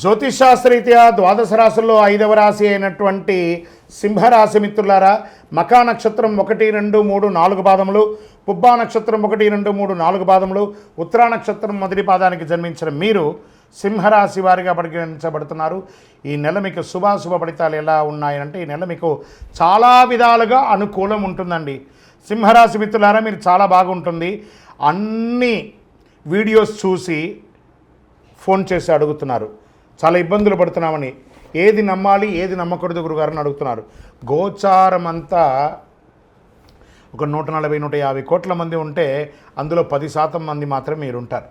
జ్యోతిషాస్త్రరీత్యా ద్వాదశ రాశుల్లో ఐదవ రాశి అయినటువంటి సింహరాశి మిత్రులారా మకా నక్షత్రం ఒకటి రెండు మూడు నాలుగు పాదములు పుబ్బా నక్షత్రం ఒకటి రెండు మూడు నాలుగు పాదములు ఉత్తరా నక్షత్రం మొదటి పాదానికి జన్మించిన మీరు సింహరాశి వారిగా పరిగణించబడుతున్నారు. ఈ నెల మీకు శుభాశుభ ఫలితాలు ఎలా ఉన్నాయంటే ఈ నెల మీకు చాలా విధాలుగా అనుకూలం ఉంటుందండి. సింహరాశి మిత్రులారా మీరు చాలా బాగుంటుంది. అన్ని వీడియోస్ చూసి ఫోన్ చేసి అడుగుతున్నారు. చాలా ఇబ్బందులు పడుతున్నామని. ఏది నమ్మాలి ఏది నమ్మకూడదు గురుగారని అడుగుతున్నారు. గోచారం అంతా ఒక నూట నలభై నూట యాభై కోట్ల మంది ఉంటే అందులో పది శాతం మంది మాత్రమే మీరు ఉంటారు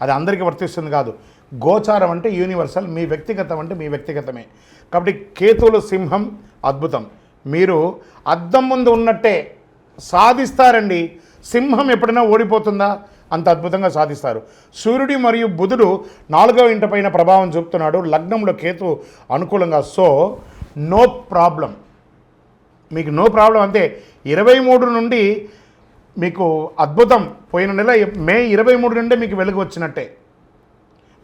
అది అందరికీ వర్తిస్తుంది కాదు. గోచారం అంటే యూనివర్సల్ మీ వ్యక్తిగతం అంటే మీ వ్యక్తిగతమే. కాబట్టి కేతువుల సింహం అద్భుతం. మీరు అద్దం ముందు ఉన్నట్టే సాధిస్తారండి. సింహం ఎప్పుడైనా ఓడిపోతుందా? అంత అద్భుతంగా సాధిస్తారు. సూర్యుడు మరియు బుధుడు నాలుగవ ఇంట పైన ప్రభావం చూపుతున్నాడు. లగ్నంలో కేతు అనుకూలంగా. సో నో ప్రాబ్లం మీకు నో ప్రాబ్లం అంతే ఇరవై మూడు నుండి మీకు అద్భుతం. పోయిన నెల మే ఇరవై మూడు నుండే మీకు వెలుగు వచ్చినట్టే.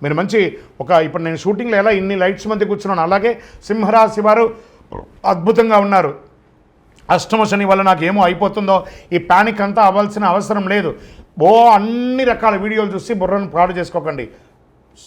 మీరు మంచి ఒక ఇప్పుడు నేను షూటింగ్లో ఎలా ఇన్ని లైట్స్ మధ్య కూర్చున్నాను అలాగే సింహరాశి వారు అద్భుతంగా ఉన్నారు. అష్టమ శని వల్ల నాకు ఏమో అయిపోతుందో? ఈ ప్యానిక్ అంతా అవ్వాల్సిన అవసరం లేదు. ఓ అన్ని రకాల వీడియోలు చూసి బుర్రను పాడు చేసుకోకండి.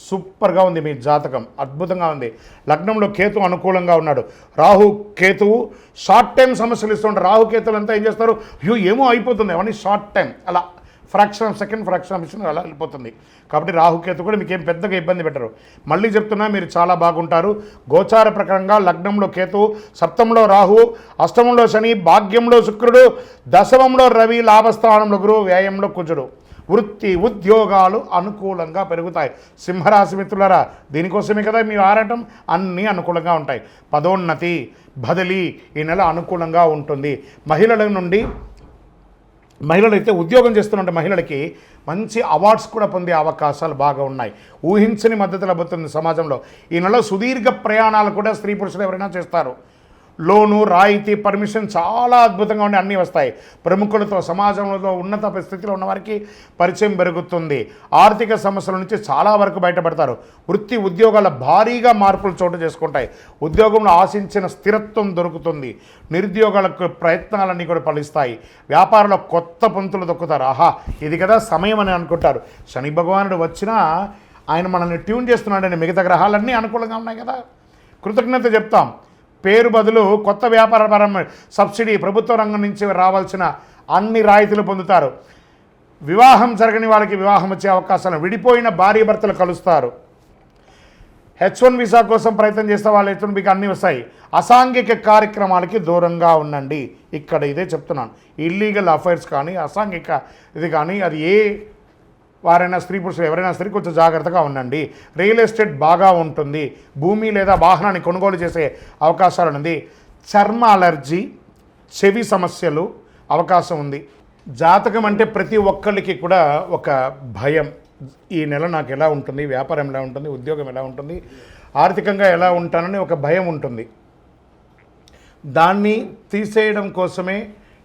సూపర్గా ఉంది మీ జాతకం. అద్భుతంగా ఉంది. లగ్నంలో కేతు అనుకూలంగా ఉన్నాడు. రాహు కేతువు షార్ట్ టైం సమస్యలు ఇస్తుంటారు. రాహు కేతులు అంతా ఏం చేస్తారు? అయ్యో ఏమో అయిపోతుంది. అవన్నీ షార్ట్ టైం అలా. Fraction of second fraction of second అలా వెళ్ళిపోతుంది. కాబట్టి రాహుకేతు కూడా మీకేం పెద్దగా ఇబ్బంది పెట్టరు. మళ్ళీ చెప్తున్నా మీరు చాలా బాగుంటారు. గోచార ప్రకారంగా లగ్నంలో కేతు సప్తంలో రాహు అష్టమంలో శని భాగ్యంలో శుక్రుడు దశమంలో రవి లాభస్థానంలో గురువు వ్యాయంలో కుజుడు. వృత్తి ఉద్యోగాలు అనుకూలంగా పెరుగుతాయి. సింహరాశి మిత్రులరా దీనికోసమే కదా మీ ఆరాటం? అన్నీ అనుకూలంగా ఉంటాయి. పదోన్నతి బదిలీ ఈ నెల అనుకూలంగా ఉంటుంది. మహిళల నుండి మహిళలైతే ఉద్యోగం చేస్తున్న మహిళలకి మంచి అవార్డ్స్ కూడా పొందే అవకాశాలు బాగా ఉన్నాయి. ఊహించని మద్దతు లభిస్తుంది సమాజంలో. ఈ నెల సుదీర్ఘ ప్రయాణాలు కూడా స్త్రీ పురుషులు ఎవరైనా చేస్తారు. లోను రాయితీ పర్మిషన్ చాలా అద్భుతంగా ఉండి అన్నీ వస్తాయి. ప్రముఖులతో సమాజంలో ఉన్నత స్థితిలో ఉన్నవారికి పరిచయం పెరుగుతుంది. ఆర్థిక సమస్యల నుంచి చాలా వరకు బయటపడతారు. వృత్తి ఉద్యోగాల భారీగా మార్పులు చోటు చేసుకుంటాయి. ఉద్యోగంలో ఆశించిన స్థిరత్వం దొరుకుతుంది. నిరుద్యోగాలకు ప్రయత్నాలన్నీ కూడా ఫలిస్తాయి. వ్యాపారంలో కొత్త పంతులు దొక్కుతారు. ఆహా ఇది కదా సమయం అని అనుకుంటారు. శని భగవానుడు వచ్చినా ఆయన మనల్ని ట్యూన్ చేస్తున్నాడని మిగతా గ్రహాలన్నీ అనుకూలంగా ఉన్నాయి కదా. కృతజ్ఞత చెప్తాం. పేరు బదులు కొత్త వ్యాపారపరమైన సబ్సిడీ ప్రభుత్వ రంగం నుంచి రావాల్సిన అన్ని రాయితీలు పొందుతారు. వివాహం జరగని వాళ్ళకి వివాహం వచ్చే అవకాశాలు విడిపోయిన భార్య భర్తలు కలుస్తారు. హెచ్ వన్ వీసా కోసం ప్రయత్నం చేస్తే వాళ్ళు ఎత్తున మీకు అన్నీ వస్తాయి. అసాంఘిక కార్యక్రమాలకి దూరంగా ఉండండి. ఇక్కడ ఇదే చెప్తున్నాను. ఇల్లీగల్ అఫైర్స్ కానీ అసాంఘిక ఇది కానీ అది ఏ వారైనా స్త్రీ పురుషులు ఎవరైనా సరే కొంచెం జాగ్రత్తగా ఉండండి. రియల్ ఎస్టేట్ బాగా ఉంటుంది. భూమి లేదా వాహనాన్ని కొనుగోలు చేసే అవకాశాలు ఉంది. చర్మ అలర్జీ చెవి సమస్యలు అవకాశం ఉంది. జాతకం అంటే ప్రతి ఒక్కరికి కూడా ఒక భయం. ఈ నెల నాకు ఎలా ఉంటుంది? వ్యాపారం ఎలా ఉంటుంది? ఉద్యోగం ఎలా ఉంటుంది? ఆర్థికంగా ఎలా ఉంటానని ఒక భయం ఉంటుంది. దాన్ని తీసేయడం కోసమే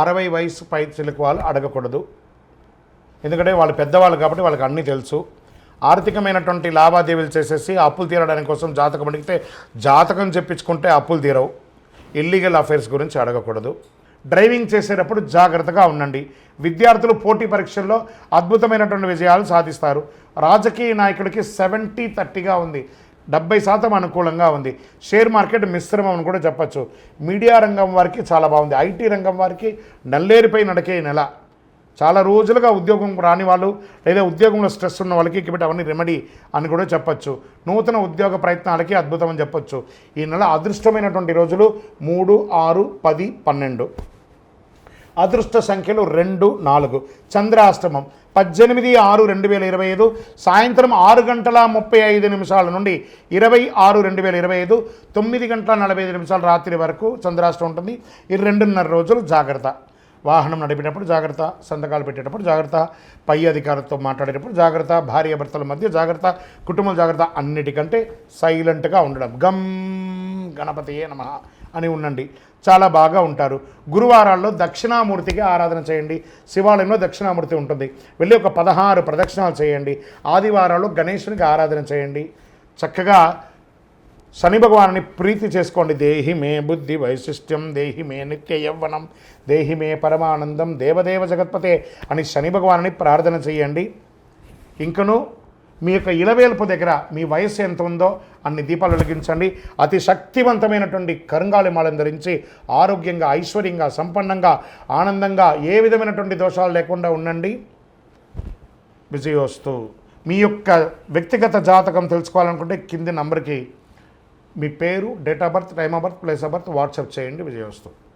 అరవై వయసు పై చిలుకు వాళ్ళు అడగకూడదు. ఎందుకంటే వాళ్ళు పెద్దవాళ్ళు కాబట్టి వాళ్ళకి అన్నీ తెలుసు. ఆర్థికమైనటువంటి లావాదేవీలు చేసేసి అప్పులు తీరడానికి కోసం జాతకం అడిగితే జాతకం చెప్పించుకుంటే అప్పులు తీరవు. ఇల్లీగల్ అఫైర్స్ గురించి అడగకూడదు. డ్రైవింగ్ చేసేటప్పుడు జాగ్రత్తగా ఉండండి. విద్యార్థులు పోటీ పరీక్షల్లో అద్భుతమైనటువంటి విజయాలు సాధిస్తారు. రాజకీయ నాయకుడికి సెవెంటీ థర్టీగా ఉంది. డెబ్బై శాతం అనుకూలంగా ఉంది. షేర్ మార్కెట్ మిశ్రమం అని కూడా చెప్పచ్చు. మీడియా రంగం వారికి చాలా బాగుంది. ఐటీ రంగం వారికి నల్లేరిపై నడికే నెల. చాలా రోజులుగా ఉద్యోగం రాని వాళ్ళు లేదా ఉద్యోగంలో స్ట్రెస్ ఉన్న వాళ్ళకి కాబట్టి అవన్నీ రెమెడీ అని కూడా చెప్పచ్చు. నూతన ఉద్యోగ ప్రయత్నాలకి అద్భుతం అని చెప్పొచ్చు. ఈ నెల అదృష్టమైనటువంటి రోజులు మూడు ఆరు పది పన్నెండు. అదృష్ట సంఖ్యలు రెండు నాలుగు. చంద్రాష్టమం పద్దెనిమిది ఆరు రెండు వేల ఇరవై ఐదు. సాయంత్రం ఆరు గంటల ముప్పై ఐదు నిమిషాల నుండి ఇరవై ఆరు రెండు వేల ఇరవై ఐదు. తొమ్మిది గంటల నలభై ఐదు నిమిషాల రాత్రి వరకు చంద్రాష్టం ఉంటుంది. ఈ రెండున్నర రోజులు జాగ్రత్త. వాహనం నడిపేటప్పుడు జాగ్రత్త సంతకాలు పెట్టేటప్పుడు జాగ్రత్త పై అధికారులతో మాట్లాడేటప్పుడు జాగ్రత్త భార్య భర్తల మధ్య జాగ్రత్త కుటుంబం జాగ్రత్త అన్నిటికంటే సైలెంట్గా ఉండడం. గమ్ గణపతియే నమ. అని ఉండండి. చాలా బాగా ఉంటారు. గురువారాల్లో దక్షిణామూర్తికి ఆరాధన చేయండి. శివాలయంలో దక్షిణామూర్తి ఉంటుంది. వెళ్ళి ఒక పదహారు ప్రదక్షిణాలు చేయండి. ఆదివారాల్లో గణేశునికి ఆరాధన చేయండి. చక్కగా శని భగవాన్ని ప్రీతి చేసుకోండి. దేహి మే బుద్ధి వైశిష్ట్యం దేహి మే నిత్య యవ్వనం దేహి మే పరమానందం దేవదేవ జగత్పతే అని శని భగవాన్ని ప్రార్థన చేయండి. ఇంకను మీ యొక్క ఇలవేల్పు దగ్గర మీ వయస్సు ఎంత ఉందో అన్ని దీపాలు వెలిగించండి. అతి శక్తివంతమైనటువంటి కరుంగాలి మాలను ధరించి ఆరోగ్యంగా ఐశ్వర్యంగా సంపన్నంగా ఆనందంగా ఏ విధమైనటువంటి దోషాలు లేకుండా ఉండండి. విజయోస్తు మీ యొక్క వ్యక్తిగత జాతకం తెలుసుకోవాలనుకుంటే కింది నంబర్కి మీ పేరు date of birth time of birth place of birth WhatsApp చేయండి. విజయోస్తు